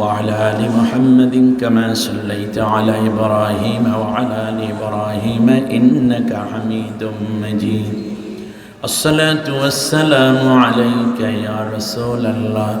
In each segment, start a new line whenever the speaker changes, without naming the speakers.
وعلى آل محمد كما صليت على إبراهيم وعلى آل إبراهيم إنك حميد مجيد. الصلاة والسلام عليك يا رسول الله.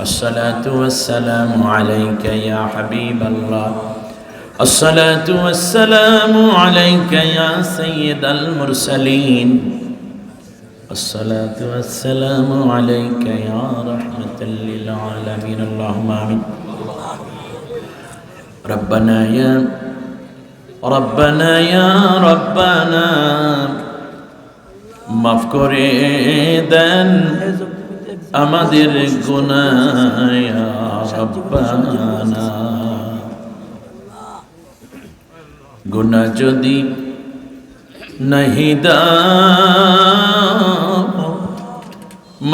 الصلاة والسلام عليك يا حبيب الله. الصلاة والسلام عليك يا سيد المرسلين. الصلاة والسلام عليك يا رحمة للعالمين اللهم آمين ربنا يا ربنا يا ربنا মাফ করে দেন আমাদের গুনাহ রব্বানা গুনাহ যদি नहीं দাও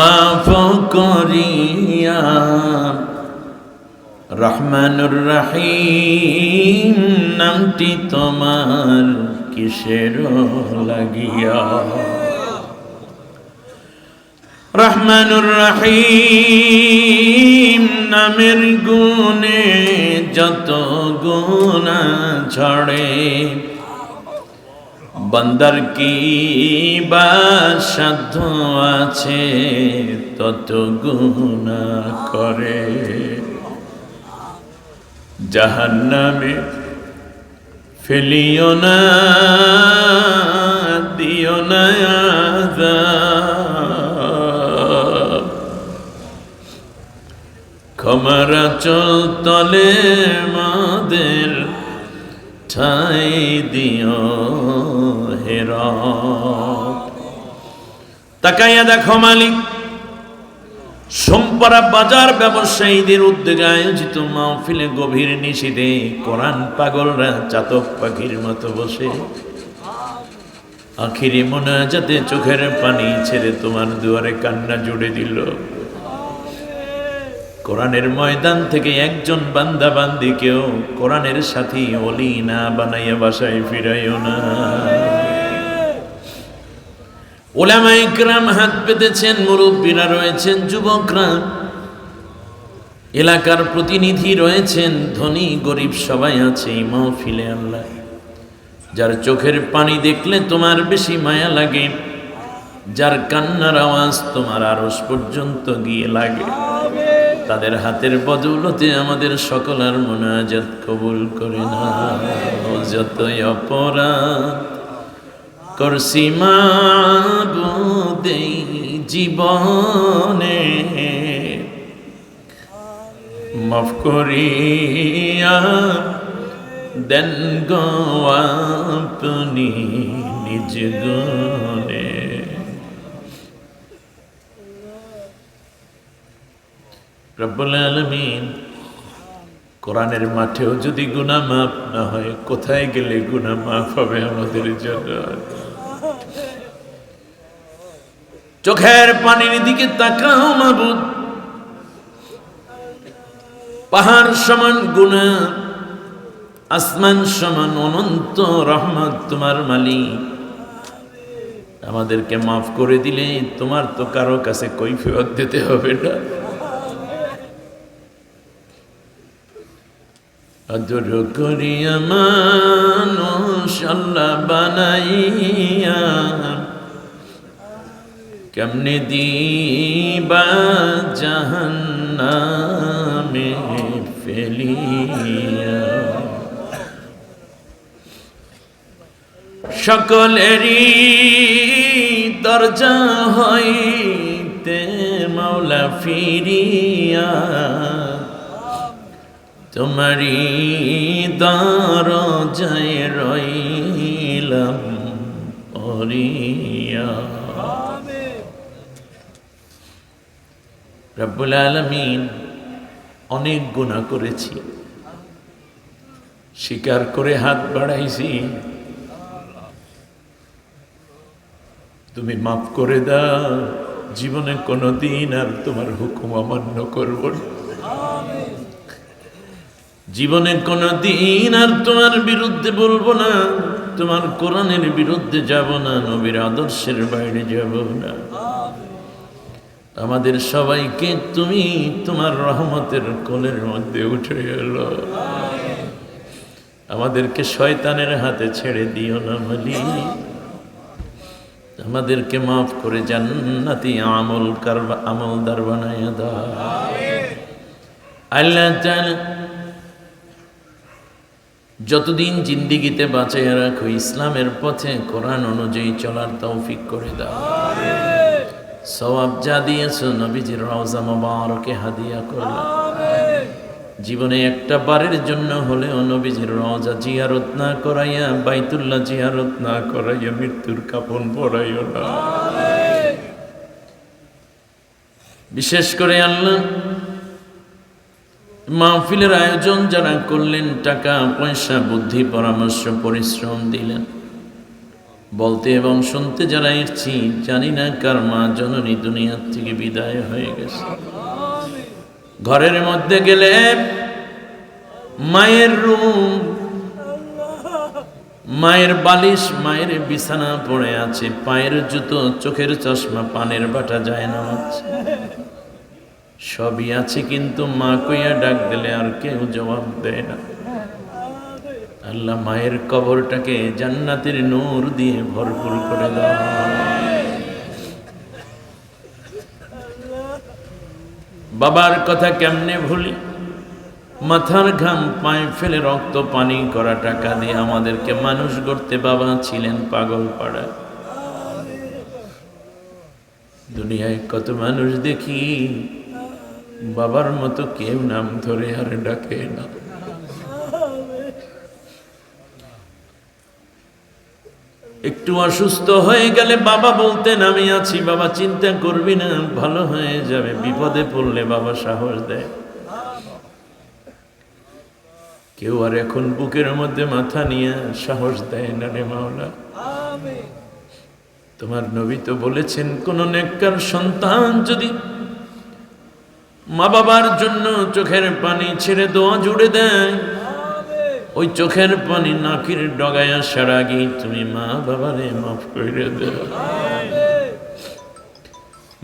মাফ করিয়া। রহমানুর রহিম, নামটি তোমার কিসের লাগিয়া? রহমানুর রহিম, নামের গুণে যত গুণা ছড়ে বন্দর কি বা সাধ্য আছে তত গুণা করে জাহান্নামে ফেলিও না, দিও না আযাব। চল তলে মাদের ঠাই দিও হেরা তাকাইয়া দেখো মালিক, সোমপাড়া বাজার ব্যবসায়ীদের উদ্যোগে আয়োজিত মাহফিলে গভীর নিষিদ্ধে কোরআন পাগলরা চাতক পাখির মতো বসে। আখিরি মোনাজাতে চোখের পানি ছেড়ে তোমার দুয়ারে কান্না জুড়ে দিল। কোরআনের ময়দান থেকে একজন বান্দা বান্দিকেও কোরআনের সাথী অলি না বানাইয়া বাসায় ফিরাইও না। ওলামা ইকরাম হাত পেতেছেন মুরব্বীরা রয়েছেন, যুবকরা। এলাকার প্রতিনিধি রয়েছেন, ধনী, গরিব সবাই আছে, এই মাহফিলে আল্লাহ। যার চোখের পানি দেখলে তোমার বেশি মায়া লাগে, যার কান্নার আওয়াজ তোমার আরস পর্যন্ত গিয়ে লাগে। তাদের হাতের বদৌলতে আমাদের সকলার মোনাজাত কবুল করে না যতই অপরাধ করছি মাবুদেই জীবনে, মাফ করিয়া দেন গো আপনি নিজ গুণে। রব্বুল আলমিন, কোরআনের মাঠেও যদি গুণা মাফ না হয়, কোথায় গেলে গুণা মাফ হবে আমাদের জন্য? চোখের পানির দিকে তাকাও মাবুদ। পাহাড় সমান গুণা আসমান সমান অনন্ত রহমত তোমার মালিক। আমাদেরকে মাফ করে দিলে তোমার তো কারও কাছে কৈফিয়ত দিতে হবে না। আদর করিয়া মানুষ আল্লাহ বানাইয়া কেমনে দিবা জাহান্নামে ফেলিয়া? সকলেরই দরজা হইতে মাওলা ফিরিয়া তোমারি দরজায় রইলাম অরিয়া রব্বুল আলমিন অনেক গুণা করেছি। স্বীকার করে হাত বাড়াইছি। তুমি মাফ করে দাও। জীবনে কোনো দিন আর তোমার হুকুম অমান্য করব না। জীবনে কোনো দিন আর তোমার বিরুদ্ধে বলব না। তোমার কোরআনের বিরুদ্ধে যাব না, নবীর আদর্শের বাইরে যাব না। আমাদের সবাইকে তুমি তোমার রহমতের কোলের মধ্যে উঠে এলো। আমাদেরকে শয়তানের হাতে ছেড়ে দিও না বলি আমাদেরকে মাফ করে জান্নাতি আমল কারবা আমলদার বানাইয়া দাও। আল্লাহ যতদিন জিন্দিগিতে বাঁচাইয়া রাখো, ইসলামের পথে কোরআন অনুযায়ী চলার তৌফিক করে দাও। সওয়াব যা দিয়েছ, নবীজির রওজা মোবারকে হাদিয়া করলাম জীবনে একটা বারের জন্য হলেও নবীজির রওজা জিয়ারত না করাইয়া, বাইতুল্লাহ জিয়ারত না করাইয়া মৃত্যুর কাপন পড়াইও না। বিশেষ করে আল্লাহ মাহফিলের আয়োজন যারা করলেন, টাকা, পয়সা, বুদ্ধি, পরামর্শ, পরিশ্রম দিলেন। বলতে এবং শুনতে যারা এসছি, জানি না কার মা জননী দুনিয়ার থেকে বিদায় হয়ে গেছে। ঘরের মধ্যে গেলে মায়ের রুম, মায়ের বালিশ, মায়ের বিছানা পড়ে আছে, পায়ের জুতো, চোখের চশমা, পানের বাটা যায় না। সবই আছে, কিন্তু মা কইয়া ডাক দিলে আর কেউ জবাব দেয় না। আল্লাহ মায়ের কবরটাকে জান্নাতের নূর দিয়ে ভরপুর করে দাও। বাবার কথা কেমনে ভুলি? মাথার ঘাম পায়ে ফেলে রক্ত পানি করা টাকা দিয়ে আমাদেরকে মানুষ গড়তে বাবা ছিলেন পাগল পাড়া। দুনিয়ায় কত মানুষ দেখি বাবার মতো কেউ নাম ধরে আর ডাকে না। একটু অসুস্থ হয়ে গেলে বাবা বলতেন, আমি আছি, বাবা, চিন্তা করবি না, ভালো হয়ে যাবে। বিপদে পড়লে বাবা সাহস দেয়। কেউ আর এখন বুকের মধ্যে মাথা নিয়ে সাহস দেয় না রে মাওলা। তোমার নবী তো বলেছেন, কোন নেককার সন্তান যদি মা বাবার জন্য চোখের পানি ছেড়ে দোয়া জুড়ে দেয়। ওই চোখের পানি নাকির ডগায় আসার আগেই তুমি মা বাবারে মাফ করে দেও।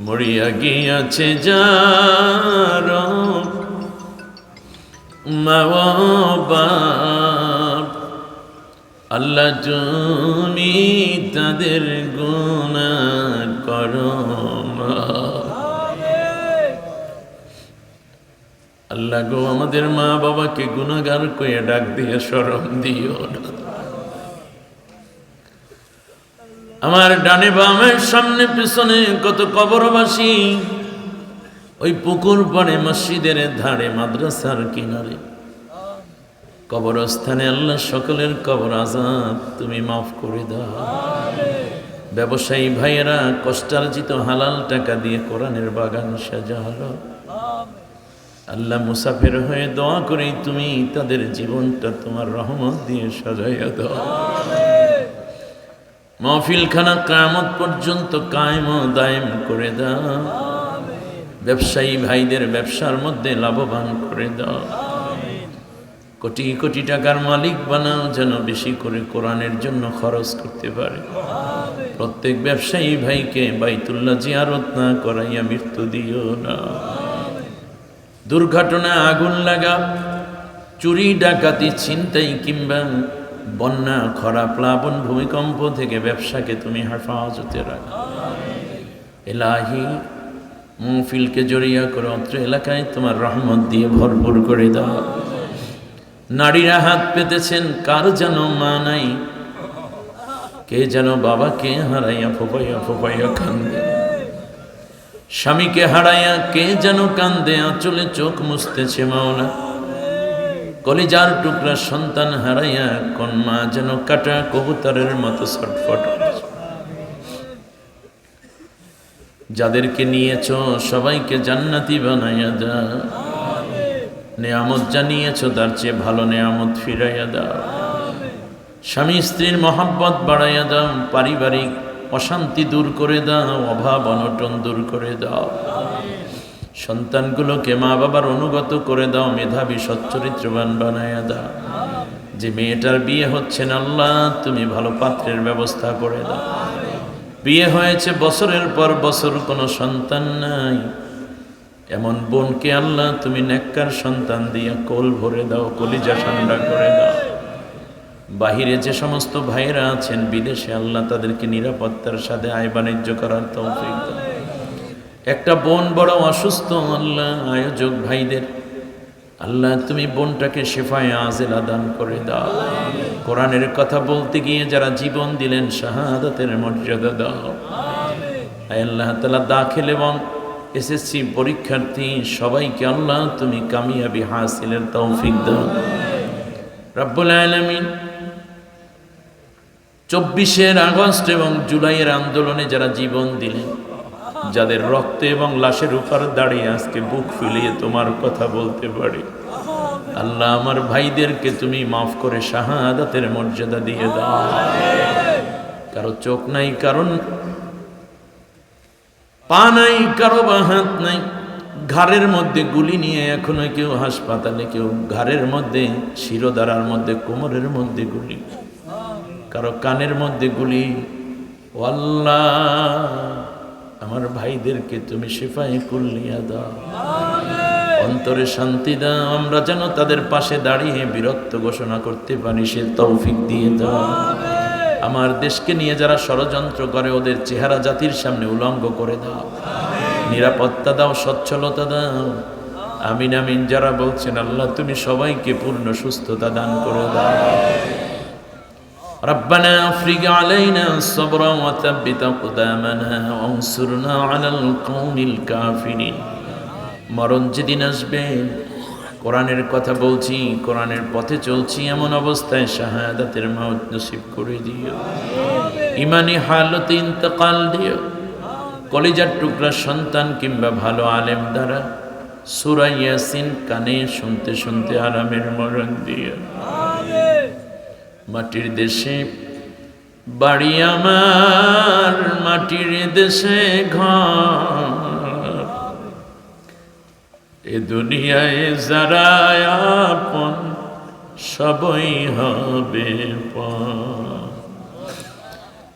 মরিয়া গিয়াছে যার মা বাপ আল্লাহ তুমি তাদের গুণা করো মাফ। আল্লাহ গো, আমাদের মা বাবাকে গুণাগার কইয়া ডাক দিয়ে সরম দিও আমার ডানে বামের সামনে পিছনে কত কবরবাসী, ওই পুকুর পাড়ে মসজিদের ধারে মাদ্রাসার কিনারে। কবরস্থানে আল্লাহ সকলের কবর আজাদ, তুমি মাফ করে দাও। ব্যবসায়ী ভাইয়েরা কষ্টার্জিত হালাল টাকা দিয়ে কোরআনের বাগান সাজা সাজালো। আল্লাহ মুসাফির হয়ে দোয়া করি তুমি তাদের জীবনটা তোমার রহমত দিয়ে সাজাইয়া দাও। মহফিলখানা কায়ামত পর্যন্ত কায়েম দায়েম করে দাও। ব্যবসায়ী ভাইদের ব্যবসার মধ্যে লাভবান করে দাও। কোটি কোটি টাকার মালিক বানাও যেন বেশি করে কোরআনের জন্য খরচ করতে পারে। প্রত্যেক ব্যবসায়ী ভাইকে বাইতুল্লাহ জিয়ারত না করাইয়া মৃত্যু দিও না। দুর্ঘটনা, আগুন লাগা, চুরি, ডাকাতি, ছিনতাই কিংবা বন্যা, খরা, প্লাবন, ভূমিকম্প থেকে ব্যবসাকে তুমি হেফাজতে রাখো। এলাহি মুফিলকে জড়িয়া করে অত্র এলাকায় তোমার রহমত দিয়ে ভরপুর করে দাও। নারীরা হাত পেতেছেন, কার যেন মা নাই? কে যেন বাবাকে হারাইয়া ফোপাইয়া ফোপাইয়া কান্দে। স্বামীকে হারাইয়া কে যেন কান্দে, আঁচলে চোখ মুছতেছে মাওলা। কলিজার টুকরা সন্তান হারাইয়া কোন মা যেন কাটা কবুতরের মতো ছটফট যাদেরকে নিয়েছ, সবাইকে জান্নাতি বানাইয়া দা। নেয়ামত জানিয়েছ, তার চেয়ে ভালো নেয়ামত ফিরাইয়া দাও। স্বামী স্ত্রীর মহাব্বত বাড়াইয়া দাও, পারিবারিক অশান্তি দূর করে দাও, অভাব অনটন দূর করে দাও। সন্তানগুলোকে মা বাবার অনুগত করে দাও, মেধাবী, সচ্চরিত্রবান বানাইয়া দাও। যে মেয়েটার বিয়ে হচ্ছে না, আল্লাহ, তুমি ভালো পাত্রের ব্যবস্থা করে দাও। বিয়ে হয়েছে বছরের পর বছর, কোনো সন্তান নাই। এমন বোনকে আল্লাহ, তুমি নেককার সন্তান দিয়া কোল ভরে দাও, কলিজা ঠান্ডা করে দাও। বাহিরে যে সমস্ত ভাইরা আছেন, বিদেশে আল্লাহ তাদেরকে নিরাপত্তার সাথে আয় বাণিজ্য করার তৌফিক একটা বোন বড় অসুস্থ, আল্লাহ আয়োজক ভাইদের। আল্লাহ তুমি বোনটাকে শেফায় আজেলা দান করে দাও। কোরআনের কথা বলতে গিয়ে যারা জীবন দিলেন, শাহাদাতের মর্যাদা দাও। আল্লাহ তালা দাখিল এবং এসএসসি পরীক্ষার্থী সবাইকে আল্লাহ তুমি কামিয়াবি হাসিলের তৌফিক দাও। রব্বুল আলমিন চব্বিশের আগস্ট এবং জুলাইয়ের আন্দোলনে যারা জীবন দিলেন যাদের রক্তে এবং লাশের উপর দাঁড়িয়ে আজকে বুক ফুলিয়ে তোমার কথা বলতে পারি। আল্লাহ আমার ভাইদেরকে তুমি মাফ করে শাহাদাতের মর্যাদা দিয়ে দাও। কারও চোখ নাই কারণ পা নাই, কারও বা হাত নাই। ঘাড়ের মধ্যে গুলি নিয়ে এখনও কেউ হাসপাতালে, কেউ ঘাড়ের মধ্যে শিরোদারার মধ্যে কোমরের মধ্যে গুলি। কারও কানের মধ্যে গুলি, ও আল্লাহ, আমার ভাইদেরকে তুমি সেফাই কুল্লিয়া দাও। অন্তরে শান্তি দাও, আমরা যেন তাদের পাশে দাঁড়িয়ে বীরত্ব ঘোষণা করতে পারি, সে তৌফিক দিয়ে দাও। আমার দেশকে নিয়ে যারা ষড়যন্ত্র করে, ওদের চেহারা জাতির সামনে উলঙ্গ করে দাও। নিরাপত্তা দাও, সচ্ছলতা দাও। আমিন আমিন, যারা বলছেন, আল্লাহ, তুমি সবাইকে পূর্ণ সুস্থতা দান করে দাও। ربنا افرج علينا صبرا وثبت اقدامنا وانصرنا على القوم الكافرين মরণ যেদিন আসবে কোরআনের কথা বলছি কোরআনের পথে চলছি এমন অবস্থায় শাহাদাতের মাউত নসিব করে দিও ইমানি হালতে ইন্তকাল দিও কলিজার টুকরা সন্তান কিংবা ভালো আলেম দ্বারা সুরা ইয়াসিন কানে শুনতে শুনতে আরামের মরণ দিও মাটির দেশে, বাড়ি আমার মাটির দেশে ঘর এ দুনিয়ায় যারা আপন, সবই হবে।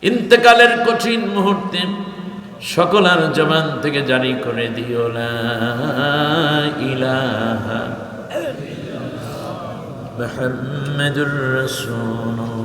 ইন্তেকালের কঠিন মুহূর্তে সকলার জবান থেকে জারি করে দিও, লা ইলাহা محمد رسول الله